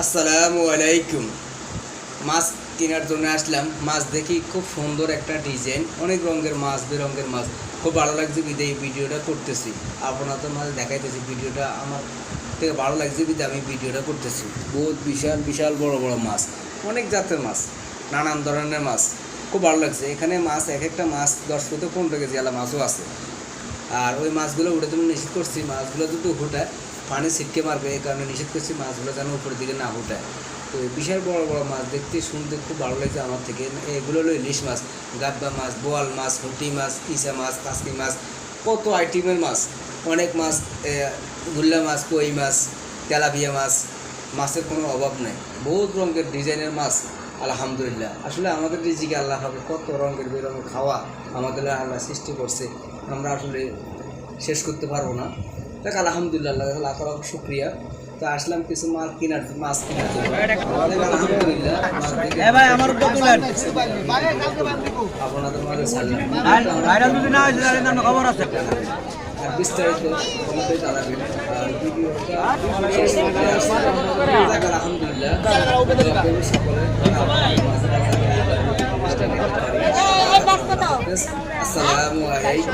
আসসালামু আলাইকুম। মাছ কেনার জন্য আসলাম। মাছ দেখি খুব সুন্দর একটা ডিজাইন। অনেক রঙের মাছ, বেরঙের মাছ। খুব ভালো লাগছে বিদে এই ভিডিওটা করতেছি। আপনাদের মাছ দেখাইতেছি ভিডিওটা। আমার থেকে ভালো লাগছে বিদে আমি ভিডিওটা করতেছি। বহুত বিশাল বিশাল বড় বড় মাছ। অনেক জাতের মাছ। নানান ধরনের মাছ। খুব ভালো লাগছে। এখানে মাছ, এক একটা মাছ দশ থেকে পনেরো কেজি আলা মাছও আছে। আর ওই মাছগুলো উঠে তুমি নিষেধ করছি, মাছগুলো যদি উঠায় পানি ছিটকে মারবে, এই কারণে নিষেধ করছি মাছগুলো যেন উপরের দিকে না উঠায় তো বিশাল বড় বড় মাছ দেখতে, শুনতে খুব ভালো লাগছে আমার থেকে। এগুলো হলো ইলিশ মাছ গাব্বা মাছ, বোয়াল মাছ হুটি মাছ, ইসা মাছ, কাসকি মাছ, কত আইটেমের মাছ। অনেক মাছ গুল্লা মাছ, কই মাছ, তেলাপিয়া মাছ, মাছের কোনো অভাব নেই। বহুত রঙের ডিজাইনের মাছ। আলহামদুলিল্লাহ। আসলে আমাদের রিজিকে আল্লাহ হবে কত রঙের বেরঙের খাওয়া আমাদের আল্লাহ সৃষ্টি করছে আমরা আসলে শেষ করতে পারব না। দেখ আলহামদুলিল্লাহ আল্লাহ লাখ শুক্রিয়া। তো আসলাম কিছু মাল কেনার মাছ কেনার জন্য। আলহামদুলিল্লাহ মাছ আপনাদের মাঝে ছাড়লাম খবর আছে। আর বিস্তারিত কমেন্টে জানাবেন। আর ভিডিওটা আলহামদুলিল্লাহ। السلام عليكم.